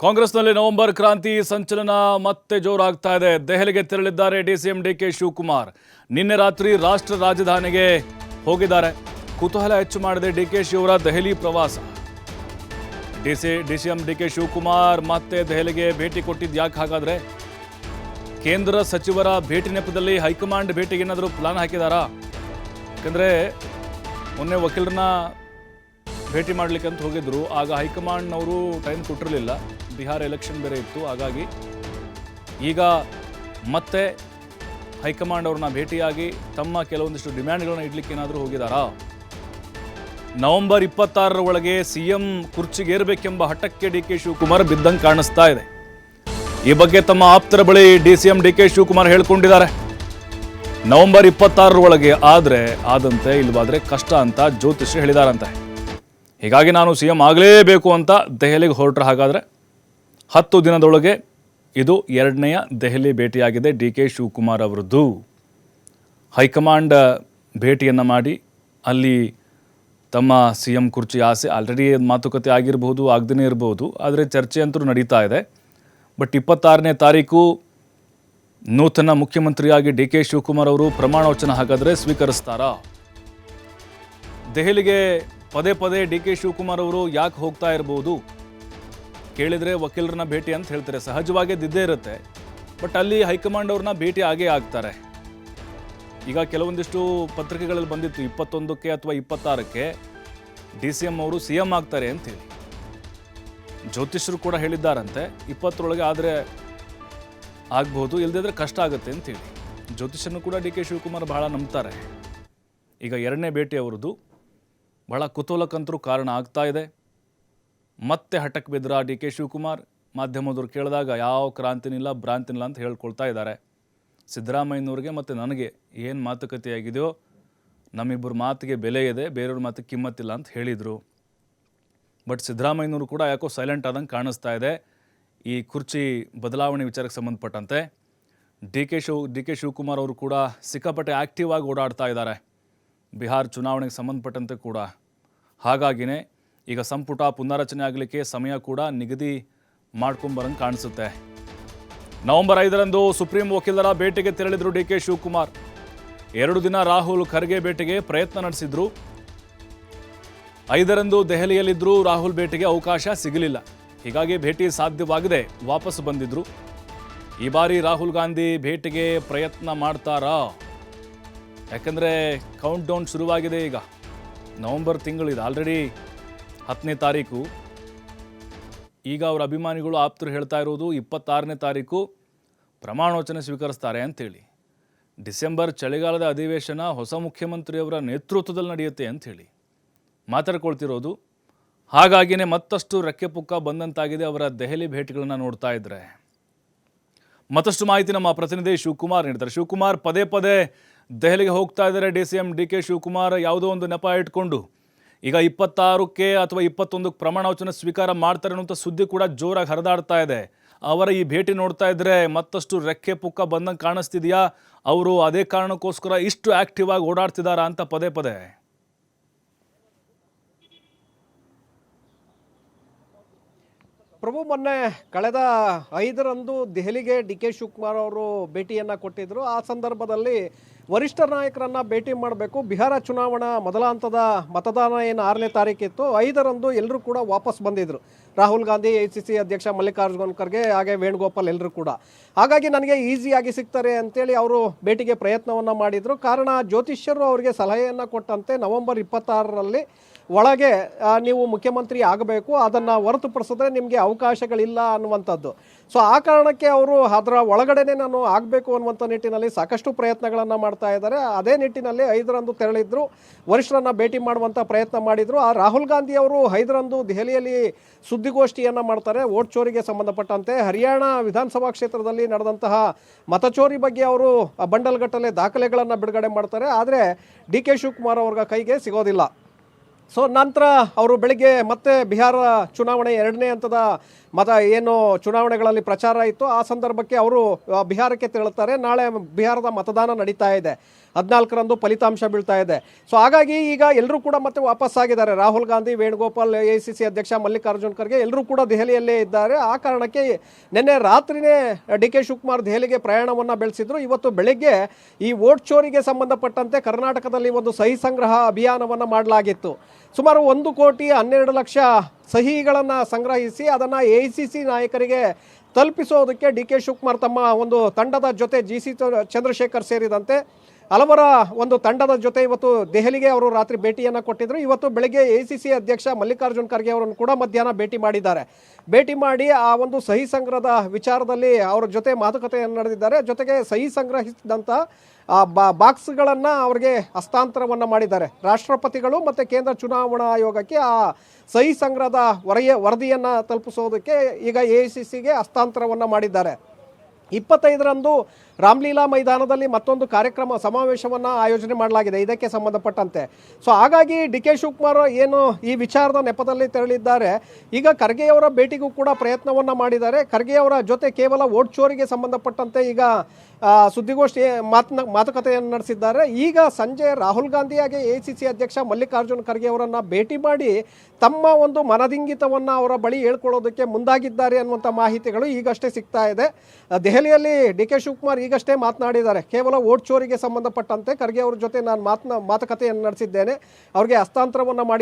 ಕಾಂಗ್ರೆಸ್ನಲ್ಲಿ ನವೆಂಬರ್ ಕ್ರಾಂತಿ ಸಂಚಲನ ಮತ್ತೆ ಜೋರಾಗ್ತಾ ಇದೆ. ದೆಹಲಿಗೆ ತೆರಳಿದ್ದಾರೆ ಡಿಸಿಎಂ ಡಿಕೆ ಶಿವಕುಮಾರ್. ನಿನ್ನೆ ರಾತ್ರಿ ರಾಷ್ಟ್ರ ರಾಜಧಾನಿಗೆ ಹೋಗಿದ್ದಾರೆ. ಕುತೂಹಲ ಹೆಚ್ಚು ಮಾಡಿದೆ ಡಿಕೆ ಶಿವರ ದೆಹಲಿ ಪ್ರವಾಸ. ಡಿಸಿ, ಡಿಸಿಎಂ ಡಿಕೆ ಶಿವಕುಮಾರ್ ಮತ್ತೆ ದೆಹಲಿಗೆ ಭೇಟಿ ಕೊಟ್ಟಿದ್ದು ಯಾಕೆ ಹಾಗಾದ್ರೆ? ಕೇಂದ್ರ ಸಚಿವರ ಭೇಟಿ ನೆಪದಲ್ಲಿ ಹೈಕಮಾಂಡ್ ಭೇಟಿಗೆ ಏನಾದರೂ ಪ್ಲಾನ್ ಹಾಕಿದಾರಾ? ಯಾಕಂದ್ರೆ ಮೊನ್ನೆ ವಕೀಲರನ್ನ ಭೇಟಿ ಮಾಡಲಿಕ್ಕೆ ಅಂತ ಹೋಗಿದ್ರು. ಆಗ ಹೈಕಮಾಂಡ್ನವರು ಟೈಮ್ ಕೊಟ್ಟಿರಲಿಲ್ಲ. ಬಿಹಾರ ಎಲೆಕ್ಷನ್ ಬೇರೆ ಇತ್ತು. ಹಾಗಾಗಿ ಈಗ ಮತ್ತೆ ಹೈಕಮಾಂಡ್ ಅವ್ರನ್ನ ಭೇಟಿಯಾಗಿ ತಮ್ಮ ಕೆಲವೊಂದಿಷ್ಟು ಡಿಮ್ಯಾಂಡ್ಗಳನ್ನ ಇಡ್ಲಿಕ್ಕೆ ಏನಾದರೂ ಹೋಗಿದಾರಾ? ನವೆಂಬರ್ ಇಪ್ಪತ್ತಾರರ ಒಳಗೆ ಸಿ ಎಂ ಕುರ್ಚಿಗೇರ್ಬೇಕೆಂಬ ಹಠಕ್ಕೆ ಡಿ ಕೆ ಶಿವಕುಮಾರ್ ಬಿದ್ದಂಗೆ ಕಾಣಿಸ್ತಾ ಇದೆ. ಈ ಬಗ್ಗೆ ತಮ್ಮ ಆಪ್ತರ ಬಳಿ D C M D K Shivakumar ಹೇಳ್ಕೊಂಡಿದ್ದಾರೆ. November ಇಪ್ಪತ್ತಾರರ ಒಳಗೆ ಆದರೆ ಆದಂತೆ ಇಲ್ವಾದ್ರೆ ಕಷ್ಟ ಅಂತ ಜ್ಯೋತಿಷ್ಯ ಹೇಳಿದಾರಂತೆ. ಹೀಗಾಗಿ ನಾನು ಸಿ ಎಂ ಆಗಲೇಬೇಕು ಅಂತ ದೆಹಲಿಗೆ ಹೊರಟ್ರೆ. ಹಾಗಾದರೆ ಹತ್ತು ದಿನದೊಳಗೆ ಇದು ಎರಡನೆಯ ದೆಹಲಿ ಭೇಟಿಯಾಗಿದೆ ಡಿ ಕೆ ಶಿವಕುಮಾರ್ ಅವರದ್ದು. ಹೈಕಮಾಂಡ್ ಭೇಟಿಯನ್ನು ಮಾಡಿ ಅಲ್ಲಿ ತಮ್ಮ ಸಿ ಎಂ ಕುರ್ಚಿ ಆಸೆ ಆಲ್ರೆಡಿ ಮಾತುಕತೆ ಆಗಿರಬಹುದು ಆಗದೇ ಇರಬಹುದು ಆದರೆ ಚರ್ಚೆ ಅಂತೂ ನಡೀತಾ ಇದೆ. ಬಟ್ ಇಪ್ಪತ್ತಾರನೇ ತಾರೀಕು ನೂತನ ಮುಖ್ಯಮಂತ್ರಿಯಾಗಿ ಡಿ ಕೆ ಶಿವಕುಮಾರ್ ಅವರು ಪ್ರಮಾಣ ವಚನ ಹಾಗಾದರೆ ಸ್ವೀಕರಿಸ್ತಾರಾ? ದೆಹಲಿಗೆ ಪದೇ ಪದೇ ಡಿ ಕೆ ಶಿವಕುಮಾರ್ ಅವರು ಯಾಕೆ ಹೋಗ್ತಾ ಇರ್ಬೋದು? ಕೇಳಿದರೆ ವಕೀಲರನ್ನ ಭೇಟಿ ಅಂತ ಹೇಳ್ತಾರೆ. ಸಹಜವಾಗಿ ಇದ್ದೇ ಇರುತ್ತೆ. ಬಟ್ ಅಲ್ಲಿ ಹೈಕಮಾಂಡ್ ಅವ್ರನ್ನ ಭೇಟಿ ಆಗೇ ಆಗ್ತಾರೆ. ಈಗ ಕೆಲವೊಂದಿಷ್ಟು ಪತ್ರಿಕೆಗಳಲ್ಲಿ ಬಂದಿತ್ತು. ಇಪ್ಪತ್ತೊಂದಕ್ಕೆ ಅಥವಾ ಇಪ್ಪತ್ತಾರಕ್ಕೆ ಡಿ ಸಿ ಎಂ ಅವರು ಸಿ ಎಂ ಆಗ್ತಾರೆ ಅಂತೇಳಿ. ಜ್ಯೋತಿಷರು ಕೂಡ ಹೇಳಿದ್ದಾರಂತೆ. ಇಪ್ಪತ್ತರೊಳಗೆ ಆದರೆ ಆಗ್ಬೋದು ಇಲ್ಲದಿದ್ರೆ ಕಷ್ಟ ಆಗುತ್ತೆ ಅಂತೇಳಿ. ಜ್ಯೋತಿಷನ್ನು ಕೂಡ ಡಿ ಕೆ ಶಿವಕುಮಾರ್ ಬಹಳ ನಂಬ್ತಾರೆ. ಈಗ ಎರಡನೇ ಭೇಟಿ ಅವರದ್ದು. ಬಹಳ ಕುತೂಹಲಕ್ಕಂತರೂ ಕಾರಣ ಆಗ್ತಾ ಇದೆ. ಮತ್ತೆ ಹಠಕ್ಕೆ ಬಿದ್ದರ ಡಿ ಕೆ. ಶಿವಕುಮಾರ್ ಮಾಧ್ಯಮದವ್ರು ಕೇಳಿದಾಗ ಯಾವ ಕ್ರಾಂತಿನಿಲ್ಲ, ಭ್ರಾಂತಿನಿಲ್ಲ ಅಂತ ಹೇಳ್ಕೊಳ್ತಾ ಇದ್ದಾರೆ. ಸಿದ್ದರಾಮಯ್ಯನವ್ರಿಗೆ ಮತ್ತು ನನಗೆ ಏನು ಮಾತುಕತೆಯಾಗಿದೆಯೋ, ನಮ್ಮಿಬ್ಬರ ಮಾತಿಗೆ ಬೆಲೆ ಇದೆ, ಬೇರೆಯವ್ರ ಮಾತಿಗೆ ಕಿಮ್ಮತ್ತಿಲ್ಲ ಅಂತ ಹೇಳಿದರು. ಬಟ್ ಸಿದ್ದರಾಮಯ್ಯನವರು ಕೂಡ ಯಾಕೋ ಸೈಲೆಂಟ್ ಆದಂಗೆ ಕಾಣಿಸ್ತಾ ಇದೆ. ಈ ಕುರ್ಚಿ ಬದಲಾವಣೆ ವಿಚಾರಕ್ಕೆ ಸಂಬಂಧಪಟ್ಟಂತೆ D K Shiv, D K Shivakumar ಅವರು ಕೂಡ ಸಿಕ್ಕಾಪಟ್ಟೆ ಆ್ಯಕ್ಟಿವ್ ಆಗಿ ಓಡಾಡ್ತಾ ಇದ್ದಾರೆ. ಬಿಹಾರ್ ಚುನಾವಣೆಗೆ ಸಂಬಂಧಪಟ್ಟಂತೆ ಕೂಡ. ಹಾಗಾಗಿನೇ ಈಗ ಸಂಪುಟ ಪುನಾರಚನೆ ಆಗಲಿಕ್ಕೆ ಸಮಯ ಕೂಡ ನಿಗದಿ ಮಾಡ್ಕೊಂಬರಂಗೆ ಕಾಣಿಸುತ್ತೆ. ನವೆಂಬರ್ ಐದರಂದು ಸುಪ್ರೀಂ ವಕೀಲರ ಭೇಟಿಗೆ ತೆರಳಿದ್ರು ಡಿ ಕೆ ಶಿವಕುಮಾರ್. ಎರಡು ದಿನ ರಾಹುಲ್ ಖರ್ಗೆ ಭೇಟಿಗೆ ಪ್ರಯತ್ನ ನಡೆಸಿದ್ರು. ಐದರಂದು ದೆಹಲಿಯಲ್ಲಿದ್ದರೂ ರಾಹುಲ್ ಭೇಟಿಗೆ ಅವಕಾಶ ಸಿಗಲಿಲ್ಲ. ಹೀಗಾಗಿ ಭೇಟಿ ಸಾಧ್ಯವಾಗದೆ, ವಾಪಸ್ ಬಂದಿದ್ರು. ಈ ಬಾರಿ ರಾಹುಲ್ ಗಾಂಧಿ ಭೇಟಿಗೆ ಪ್ರಯತ್ನ ಮಾಡ್ತಾರಾ? ಯಾಕಂದರೆ ಕೌಂಟ್ ಡೌನ್ ಶುರುವಾಗಿದೆ ಈಗ. ನವಂಬರ್ ತಿಂಗಳಿದೆ ಆಲ್ರೆಡಿ ಹತ್ತನೇ ತಾರೀಕು. ಈಗ ಅವರ ಅಭಿಮಾನಿಗಳು ಆಪ್ತರು ಹೇಳ್ತಾ ಇರೋದು ಇಪ್ಪತ್ತಾರನೇ ತಾರೀಕು ಪ್ರಮಾಣವಚನ ಸ್ವೀಕರಿಸ್ತಾರೆ ಅಂಥೇಳಿ ಡಿಸೆಂಬರ್ ಚಳಿಗಾಲದ ಅಧಿವೇಶನ ಹೊಸ ಮುಖ್ಯಮಂತ್ರಿಯವರ ನೇತೃತ್ವದಲ್ಲಿ ನಡೆಯುತ್ತೆ ಅಂಥೇಳಿ ಮಾತಾಡ್ಕೊಳ್ತಿರೋದು, ಹಾಗಾಗಿನೇ ಮತ್ತಷ್ಟು ರೆಕ್ಕೆ ಪುಕ್ಕ ಬಂದಂತಾಗಿದೆ ಅವರ ದೆಹಲಿ ಭೇಟಿಗಳನ್ನು ನೋಡ್ತಾ ಇದ್ದರೆ ಮತ್ತಷ್ಟು ಮಾಹಿತಿ ನಮ್ಮ ಪ್ರತಿನಿಧಿ ಶಿವಕುಮಾರ್ ನೀಡ್ತಾರೆ ಶಿವಕುಮಾರ್, ಪದೇ ಪದೇ ದೆಹಲಿಗೆ ಹೋಗ್ತಾ ಇದ್ದಾರೆ D C M D K Shivakumar. ಯಾವುದೋ ಒಂದು ನೆಪ ಇಟ್ಕೊಂಡು ಈಗ ಇಪ್ಪತ್ತಾರಕ್ಕೆ ಅಥವಾ ಇಪ್ಪತ್ತೊಂದಕ್ಕೆ ಪ್ರಮಾಣ ವಚನ ಸ್ವೀಕಾರ ಮಾಡ್ತಾರೆ ಅನ್ನುವಂಥ ಸುದ್ದಿ ಕೂಡ ಜೋರಾಗಿ ಹರಿದಾಡ್ತಾ ಇದೆ. ಅವರ ಈ ಭೇಟಿ ನೋಡ್ತಾ ಇದ್ರೆ ಮತ್ತಷ್ಟು ರೆಕ್ಕೆ ಪುಕ್ಕ ಬಂದಂಗೆ ಕಾಣಿಸ್ತಿದೆಯಾ? ಅವರು ಅದೇ ಕಾರಣಕ್ಕೋಸ್ಕರ ಇಷ್ಟು ಆಕ್ಟಿವ್ ಆಗಿ ಓಡಾಡ್ತಿದ್ದಾರಾ ಅಂತ ಪದೇ ಪದೇ. ಪ್ರಭು, ಮೊನ್ನೆ ಕಳೆದ ಐದರಂದು ದೆಹಲಿಗೆ ಡಿ ಕೆ ಶಿವಕುಮಾರ್ ಅವರು ಭೇಟಿಯನ್ನು ಕೊಟ್ಟಿದ್ದರು ಆ ಸಂದರ್ಭದಲ್ಲಿ ವರಿಷ್ಠ ನಾಯಕರನ್ನು ಭೇಟಿ ಮಾಡಬೇಕು. ಬಿಹಾರ ಚುನಾವಣಾ ಮೊದಲ ಹಂತದ ಮತದಾನ ಏನು ಆರನೇ ತಾರೀಕಿತ್ತು ಐದರಂದು ಎಲ್ಲರೂ ಕೂಡ ವಾಪಸ್ ಬಂದಿದ್ದರು Rahul Gandhi, A C C ಅಧ್ಯಕ್ಷ ಮಲ್ಲಿಕಾರ್ಜುನ್ ಖರ್ಗೆ ಹಾಗೆ ವೇಣುಗೋಪಾಲ್ ಎಲ್ಲರೂ ಕೂಡ. ಹಾಗಾಗಿ ನನಗೆ ಈಸಿಯಾಗಿ ಸಿಗ್ತಾರೆ ಅಂತೇಳಿ ಅವರು ಭೇಟಿಗೆ ಪ್ರಯತ್ನವನ್ನು ಮಾಡಿದರು. ಕಾರಣ ಜ್ಯೋತಿಷ್ಯರು ಅವರಿಗೆ ಸಲಹೆಯನ್ನು ಕೊಟ್ಟಂತೆ ನವೆಂಬರ್ ಇಪ್ಪತ್ತಾರರಲ್ಲಿ ಒಳಗೆ ನೀವು ಮುಖ್ಯಮಂತ್ರಿ ಆಗಬೇಕು. ಅದನ್ನು ಹೊರತುಪಡಿಸಿದ್ರೆ ನಿಮಗೆ ಅವಕಾಶಗಳಿಲ್ಲ ಅನ್ನುವಂಥದ್ದು. ಸೊ ಆ ಕಾರಣಕ್ಕೆ ಅವರು ಅದರ ಒಳಗಡೆನೆ ನಾನು ಆಗಬೇಕು ಅನ್ನುವಂಥ ನಿಟ್ಟಿನಲ್ಲಿ ಸಾಕಷ್ಟು ಪ್ರಯತ್ನಗಳನ್ನು ಮಾಡ್ತಾ ಇದ್ದಾರೆ. ಅದೇ ನಿಟ್ಟಿನಲ್ಲಿ ಐದರಂದು ತೆರಳಿದ್ರು, ವರಿಷ್ಠರನ್ನು ಭೇಟಿ ಮಾಡುವಂಥ ಪ್ರಯತ್ನ ಮಾಡಿದರು. ಆ ರಾಹುಲ್ ಗಾಂಧಿ ಅವರು ಐದರಂದು ದೆಹಲಿಯಲ್ಲಿ ಸುದ್ದಿಗೋಷ್ಠಿಯನ್ನು ಮಾಡ್ತಾರೆ. ಓಟ್ ಚೋರಿಗೆ ಸಂಬಂಧಪಟ್ಟಂತೆ ಹರಿಯಾಣ ವಿಧಾನಸಭಾ ಕ್ಷೇತ್ರದಲ್ಲಿ ನಡೆದಂತಹ ಮತಚೋರಿ ಬಗ್ಗೆ ಅವರು ಬಂಡಲ್ಗಟ್ಟಲೆ ದಾಖಲೆಗಳನ್ನು ಬಿಡುಗಡೆ ಮಾಡ್ತಾರೆ. ಆದರೆ ಡಿ ಕೆ ಶಿವಕುಮಾರ್ ಅವ್ರಿಗೆ ಕೈಗೆ ಸಿಗೋದಿಲ್ಲ. ಸೊ ನಂತರ ಅವರು ಬೆಳಿಗ್ಗೆ ಮತ್ತೆ ಬಿಹಾರ ಚುನಾವಣೆ ಎರಡನೇ ಹಂತದ ಮತ ಏನು ಚುನಾವಣೆಗಳಲ್ಲಿ ಪ್ರಚಾರ ಇತ್ತು, ಆ ಸಂದರ್ಭಕ್ಕೆ ಅವರು ಬಿಹಾರಕ್ಕೆ ತೆರಳುತ್ತಾರೆ. ನಾಳೆ ಬಿಹಾರದ ಮತದಾನ ನಡೀತಾ ಇದೆ. ಹದಿನಾಲ್ಕರಂದು ಫಲಿತಾಂಶ ಬೀಳ್ತಾ ಇದೆ. ಸೊ ಹಾಗಾಗಿ ಈಗ ಎಲ್ಲರೂ ಕೂಡ ಮತ್ತೆ ವಾಪಸ್ ಆಗಿದ್ದಾರೆ. Rahul Gandhi, Venugopal, A C C ಅಧ್ಯಕ್ಷ ಮಲ್ಲಿಕಾರ್ಜುನ್ ಖರ್ಗೆ ಎಲ್ಲರೂ ಕೂಡ ದೆಹಲಿಯಲ್ಲೇ ಇದ್ದಾರೆ. ಆ ಕಾರಣಕ್ಕೆ ನಿನ್ನೆ ರಾತ್ರಿನೇ ಡಿ ಕೆ ಶಿವಕುಮಾರ್ ದೆಹಲಿಗೆ ಪ್ರಯಾಣವನ್ನು ಬೆಳೆಸಿದ್ರು. ಇವತ್ತು ಬೆಳಗ್ಗೆ ಈ ವೋಟ್ ಚೋರಿಗೆ ಸಂಬಂಧಪಟ್ಟಂತೆ ಕರ್ನಾಟಕದಲ್ಲಿ ಒಂದು ಸಹಿ ಸಂಗ್ರಹ ಅಭಿಯಾನವನ್ನು ಮಾಡಲಾಗಿತ್ತು. ಸುಮಾರು ಒಂದು ಕೋಟಿ ಹನ್ನೆರಡು ಲಕ್ಷ ಸಹಿಗಳನ್ನು ಸಂಗ್ರಹಿಸಿ ಅದನ್ನು ಎ ಸಿ ಸಿ ನಾಯಕರಿಗೆ ತಲುಪಿಸೋದಕ್ಕೆ ಡಿ ಕೆ ಶಿವಕುಮಾರ್ ತಮ್ಮ ಒಂದು ತಂಡದ ಜೊತೆ ಜಿ ಸಿ ಚಂದ್ರಶೇಖರ್ ಸೇರಿದಂತೆ ಹಲವರ ಒಂದು ತಂಡದ ಜೊತೆ ಇವತ್ತು ದೆಹಲಿಗೆ ಅವರು ರಾತ್ರಿ ಭೇಟಿಯನ್ನು ಕೊಟ್ಟಿದ್ದರು ಇವತ್ತು ಬೆಳಗ್ಗೆ ಎ ಅಧ್ಯಕ್ಷ ಮಲ್ಲಿಕಾರ್ಜುನ್ ಖರ್ಗೆ ಅವರನ್ನು ಕೂಡ ಮಧ್ಯಾಹ್ನ ಭೇಟಿ ಮಾಡಿದ್ದಾರೆ. ಭೇಟಿ ಮಾಡಿ ಆ ಒಂದು ಸಹಿ ಸಂಗ್ರಹದ ವಿಚಾರದಲ್ಲಿ ಅವರ ಜೊತೆ ಮಾತುಕತೆಯನ್ನು ನಡೆದಿದ್ದಾರೆ. ಜೊತೆಗೆ ಸಹಿ ಸಂಗ್ರಹಿಸಿದಂಥ ಬಾ, ಬಾಕ್ಸ್ಗಳನ್ನು ಅವರಿಗೆ ಹಸ್ತಾಂತರವನ್ನು ಮಾಡಿದ್ದಾರೆ. ರಾಷ್ಟ್ರಪತಿಗಳು ಮತ್ತು ಕೇಂದ್ರ ಚುನಾವಣಾ ಆಯೋಗಕ್ಕೆ ಆ ಸಹಿ ಸಂಗ್ರಹದ ವರೆಯ, ವರದಿಯನ್ನು ತಲುಪಿಸೋದಕ್ಕೆ ಈಗ ಎ ಸಿ ಸಿಗೆ ಹಸ್ತಾಂತರವನ್ನು ಮಾಡಿದ್ದಾರೆ. ಇಪ್ಪತ್ತೈದರಂದು ರಾಮ್ಲೀಲಾ ಮೈದಾನದಲ್ಲಿ ಮತ್ತೊಂದು ಕಾರ್ಯಕ್ರಮ ಸಮಾವೇಶವನ್ನು ಆಯೋಜನೆ ಮಾಡಲಾಗಿದೆ. ಇದಕ್ಕೆ ಸಂಬಂಧಪಟ್ಟಂತೆ. ಸೊ ಹಾಗಾಗಿ ಡಿ ಕೆ ಶಿವಕುಮಾರ್ ಏನು ಈ ವಿಚಾರದ ನೆಪದಲ್ಲಿ ತೆರಳಿದ್ದಾರೆ. ಈಗ ಖರ್ಗೆಯವರ ಭೇಟಿಗೂ ಕೂಡ ಪ್ರಯತ್ನವನ್ನು ಮಾಡಿದ್ದಾರೆ. ಖರ್ಗೆಯವರ ಜೊತೆ ಕೇವಲ ಓಟ್ ಚೋರಿಗೆ ಸಂಬಂಧಪಟ್ಟಂತೆ ಈಗ ಸುದ್ದಿಗೋಷ್ಠಿ ಮಾತನ, ಮಾತುಕತೆಯನ್ನು ನಡೆಸಿದ್ದಾರೆ. ಈಗ ಸಂಜೆ ರಾಹುಲ್ ಗಾಂಧಿ ಹಾಗೆ ಎ ಸಿ ಸಿ ಅಧ್ಯಕ್ಷ ಮಲ್ಲಿಕಾರ್ಜುನ್ ಖರ್ಗೆ ಅವರನ್ನು ಭೇಟಿ ಮಾಡಿ ತಮ್ಮ ಒಂದು ಮನದಿಂಗಿತವನ್ನು ಅವರ ಬಳಿ ಹೇಳ್ಕೊಳ್ಳೋದಕ್ಕೆ ಮುಂದಾಗಿದ್ದಾರೆ ಅನ್ನುವಂಥ ಮಾಹಿತಿಗಳು ಈಗಷ್ಟೇ ಸಿಗ್ತಾ ಇದೆ. ದೆಹಲಿಯಲ್ಲಿ ಡಿ ಕೆ ಶಿವಕುಮಾರ್ ಈಗಷ್ಟೇ ಮಾತನಾಡಿದ್ದಾರೆ. ಕೇವಲ ಓಟ್ ಚೋರಿಗೆ ಸಂಬಂಧಪಟ್ಟಂತೆ ಖರ್ಗೆ ಅವ್ರ ಜೊತೆ ನಾನು ಮಾತನ ಮಾತುಕತೆಯನ್ನು ನಡೆಸಿದ್ದೇನೆ. ಅವ್ರಿಗೆ ಹಸ್ತಾಂತರವನ್ನು ಮಾಡಿ